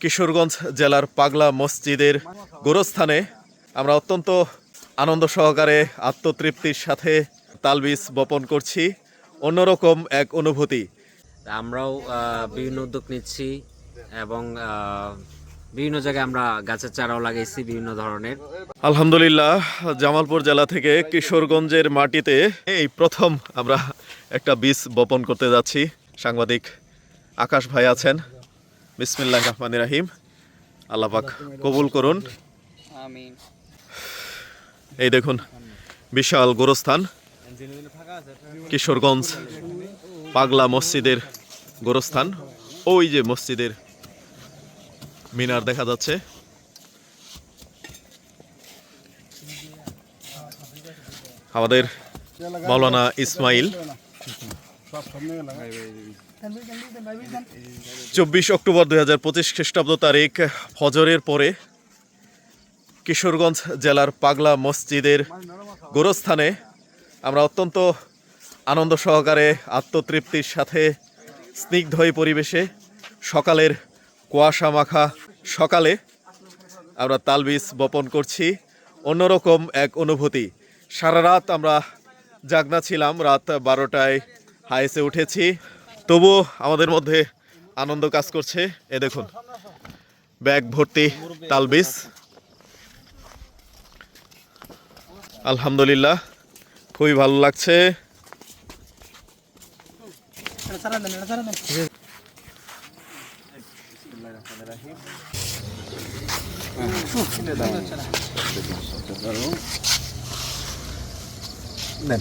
কিশোরগঞ্জ জেলার পাগলা মসজিদের গোরস্থানে আমরা অত্যন্ত আনন্দ সহকারে আত্মতৃপ্তির সাথে তালবিজ বপন করছি। অন্যরকম এক অনুভূতি। আমরাও বিভিন্ন উদ্যোগ নিচ্ছি এবং বিভিন্ন জায়গায় আমরা গাছের চারাও লাগাইছি বিভিন্ন ধরনের। আলহামদুলিল্লাহ জামালপুর জেলা থেকে কিশোরগঞ্জের মাটিতে এই প্রথম আমরা একটা বীজ বপন করতে যাচ্ছি। সাংবাদিক আকাশ ভাই আছেন। বিসমিল্লাহ রহমান রাহিম। আল্লাহ পাক কবুল করুন। এই দেখুন বিশাল গোরস্থান কিশোরগঞ্জ পাগলা মসজিদের গোরস্থান। ওই যে মসজিদের মিনার দেখা যাচ্ছে। আমাদের মাওলানা ইসমাইল চব্বিশ অক্টোবর দুই হাজার পঁচিশ খ্রিস্টাব্দ তারিখ, ফজরের পরে কিশোরগঞ্জ জেলার পাগলা মসজিদের গোরস্থানে আমরা অত্যন্ত আনন্দ সহকারে আত্মতৃপ্তির সাথে স্নিগ্ধই পরিবেশে সকালের কুয়াশা মাখা সকালে আমরা তালবিজ বপন করছি। অন্যরকম এক অনুভূতি। সারা রাত আমরা জাগনা ছিলাম, রাত বারোটায় হাইসে উঠেছি। তবু আমাদের মধ্যে আনন্দ কাজ করছে। এ দেখুন, ব্যাগ ভর্তি তালবিজ আলহামদুলিল্লাহ, খুবই ভালো লাগছে। নেন।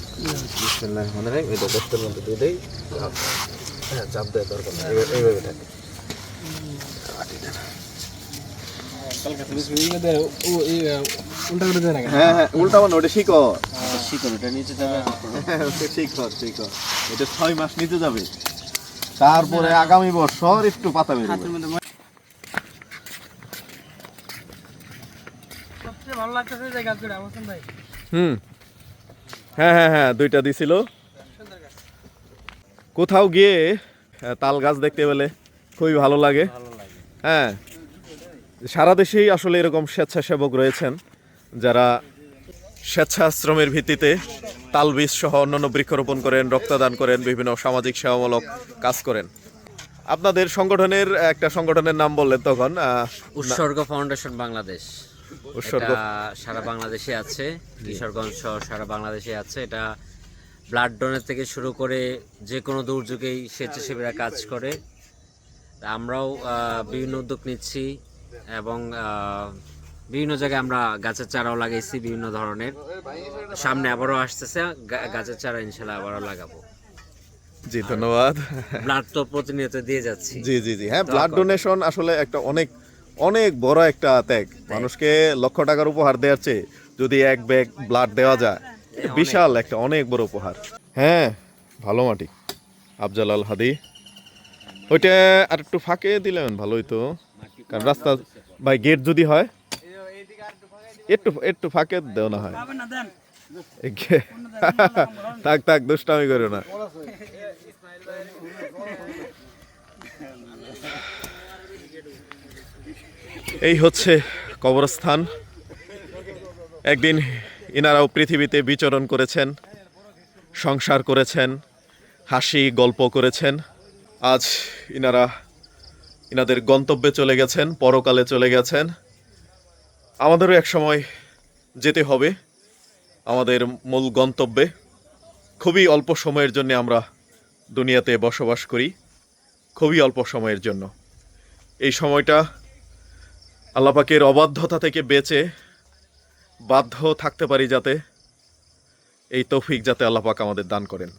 বিসমিল্লাহ রহমান রহিম। এই দশটার মধ্যে দিয়ে দেই। হ্যাঁ চাপ দেওয়ার দরকার নেই। এইভাবে- এইভাবে থাকে। হ্যাঁ হ্যাঁ উল্টা মানে ওটা নিচে যাবে এটা ছয় মাস নিতে যাবে। তারপরে আগামী বছর একটু পাতা বেরোবে সবচেয়ে ভালো লাগতেছে যে গাছগুলো বুঝছেন ভাই হুম। হ্যাঁ হ্যাঁ হ্যাঁ দুইটা দিছিল। কোথাও গিয়ে তাল গাছ দেখতে পেলে খুবই ভালো লাগে। হ্যাঁ সারা দেশেই আসলে এরকম স্বেচ্ছাসেবক রয়েছেন যারা স্বেচ্ছাশ্রমের ভিত্তিতে তাল বীজ সহ অন্যান্য বৃক্ষরোপণ করেন রক্তদান করেন বিভিন্ন সামাজিক সেবামূলক কাজ করেন। আপনাদের সংগঠনের একটা সংগঠনের নাম বললেন তখন উৎসর্গ ফাউন্ডেশন বাংলাদেশ। উৎসর্গ। সারা বাংলাদেশে আছে কিশোরগঞ্জ সহ সারা বাংলাদেশে আছে। এটা ব্লাড ডোনের থেকে শুরু করে যে কোনো দুর্যোগেই স্বেচ্ছাসেবীরা কাজ করে। আমরাও বিভিন্ন উদ্যোগ নিচ্ছি এবং বিভিন্ন জায়গায় আমরা গাছের চারাও লাগাইছি বিভিন্ন ধরনের। সামনে আবারও আসতেছে গাছের চারা ইনশাল্লাহ আবারও লাগাবো। জি ধন্যবাদ। ব্লাড তো প্রতিনিয়ত দিয়ে যাচ্ছি। জি জি জি। হ্যাঁ ব্লাড ডোনেশন আসলে একটা অনেক অনেক বড় একটা ত্যাগ। মানুষকে লক্ষ টাকার উপহার দেওয়ার চেয়ে যদি এক ব্যাগ ব্লাড দেওয়া যায় বিশাল একটা অনেক বড় উপহার। হ্যাঁ ভালো মাটি আফজাল আল হাদি। ওইটা আর একটু ফাঁকে দিলেন ভালোই তো। কারণ রাস্তা ভাই গেট যদি হয় একটু একটু ফাঁকে দেও না হয়। থাক থাক দুষ্টামি করো না। এই হচ্ছে কবরস্থান। একদিন ইনারাও পৃথিবীতে বিচরণ করেছেন, সংসার করেছেন, হাসি, গল্প করেছেন। আজ ইনারা ইনাদের গন্তব্যে চলে গেছেন, পরকালে চলে গেছেন। আমাদেরও এক সময় যেতে হবে, আমাদের মূল গন্তব্যে। খুবই অল্প সময়ের জন্য আমরা দুনিয়াতে বসবাস করি, খুবই অল্প সময়ের জন্য। এই সময়টা আল্লাপাকের অবাধ্যতা থেকে বেঁচে বাধ্য থাকতে পারি যাতে এই তৌফিক যাতে আল্লাপাক আমাদের দান করেন।